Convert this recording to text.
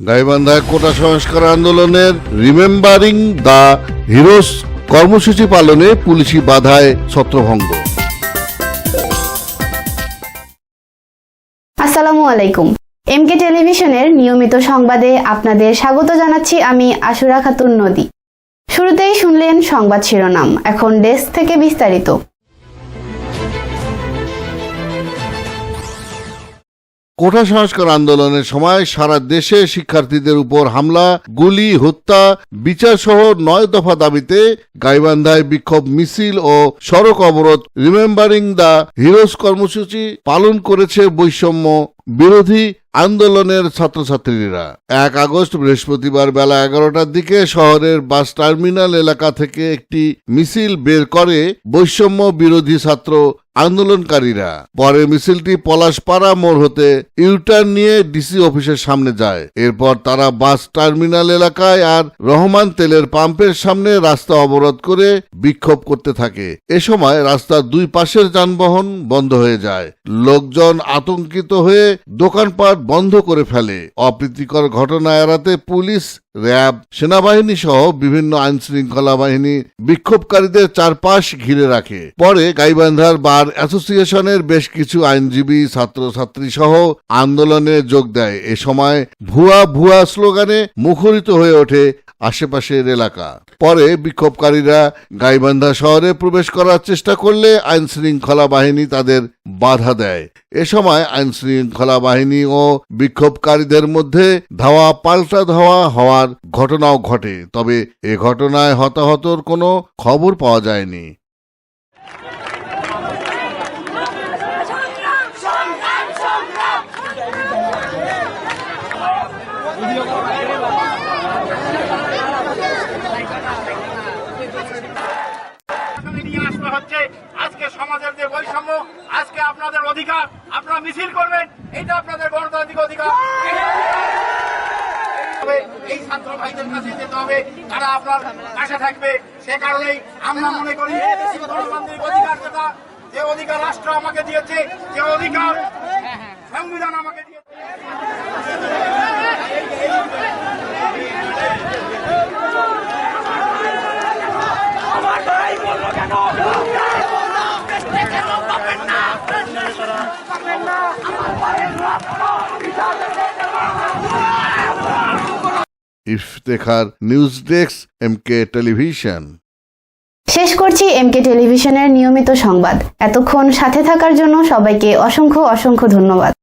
গাইবান্ধায় কোটা সংস্কার আন্দোলনের remembering the heroes কর্মসূচি পালনে পুলিশি বাধায় ছত্রভঙ্গ। আসসালামু আলাইকুম। এমকে টেলিভিশনের নিয়মিত সংবাদে আপনাদের স্বাগত জানাচ্ছি আমি আশুরা খাতুন নদী। শুরুতেই শুনলেন সংবাদ শিরোনাম, এখন ডেস্ক থেকে বিস্তারিত। কোটা সংস্কার আন্দোলনের সময় সারা দেশে শিক্ষার্থীদের উপর হামলা, গুলি, হত্যা, বিচার সহ নয় দফা দাবিতে গাইবান্ধায় বিক্ষোভ মিছিল ও সড়ক অবরোধ। রিমেম্বারিং দ্য হিরোজ কর্মসূচি পালন করেছে বৈষম্য বিরোধী আন্দোলনের ছাত্রছাত্রীরা। এক আগস্ট বৃহস্পতিবার বেলা এগারোটার দিকে শহরের বাস টার্মিনাল এলাকা থেকে একটি মিছিল বের করে বৈষম্য বিরোধী ছাত্র আন্দোলনকারীরা। পরে মিছিলটি পলাশপাড়া মোড় হতে ইউটার্ন নিয়ে ডিসি অফিসের সামনে যায়। এরপর তারা বাস টার্মিনাল এলাকায় আর রহমান তেলের পাম্পের সামনে রাস্তা অবরোধ করে বিক্ষোভ করতে থাকে। এ সময় রাস্তার দুই পাশের যানবাহন বন্ধ হয়ে যায়। লোকজন আতঙ্কিত হয়ে দোকানপাট বন্ধ করে ফেলে। অপ্রীতিকর ঘটনা এড়াতে পুলিশ, র্যাব, সেনাবাহিনী সহ বিভিন্ন আইন শৃঙ্খলা বাহিনী বিক্ষোভকারীদের চারপাশ ঘিরে রাখে। পরে গাইবান্ধার বার অ্যাসোসিয়েশনের বেশ কিছু আইনজীবী, ছাত্রছাত্রী সহ আন্দোলনে যোগ দেয়। এ সময় ভুয়া ভুয়া স্লোগানে মুখরিত হয়ে ওঠে আশেপাশের এলাকা। পরে বিক্ষোভকারীরা গাইবান্ধা শহরে প্রবেশ করার চেষ্টা করলে আইন শৃঙ্খলা বাহিনী তাদের বাধা দেয়। এ সময় আইন শৃঙ্খলা বাহিনী ও বিক্ষোভকারীদের মধ্যে ধাওয়া পাল্টা ধাওয়া হওয়ার ঘটনাও ঘটে, তবে এ ঘটনায় হতাহতর কোনো খবর পাওয়া যায়নি। আজকে সমাজের যে বৈষম্য, আজকে আপনাদের অধিকার, আপনারা মিছিল এটা আপনাদের গণতান্ত্রিক অধিকার। এই ছাত্র ভাইদের কাছে যেতে হবে, তারা আপনার পাশে থাকবে, সে কারণেই আমরা মনে করি গণতান্ত্রিক অধিকার যেটা, যে অধিকার রাষ্ট্র আমাকে দিয়েছে, যে অধিকার Iftekhar news desk M K television শেষ করছি এমকে টেলিভিশনের নিয়মিত সংবাদ। এতক্ষণ সাথে থাকার জন্য সবাইকে অসংখ্য অসংখ্য ধন্যবাদ।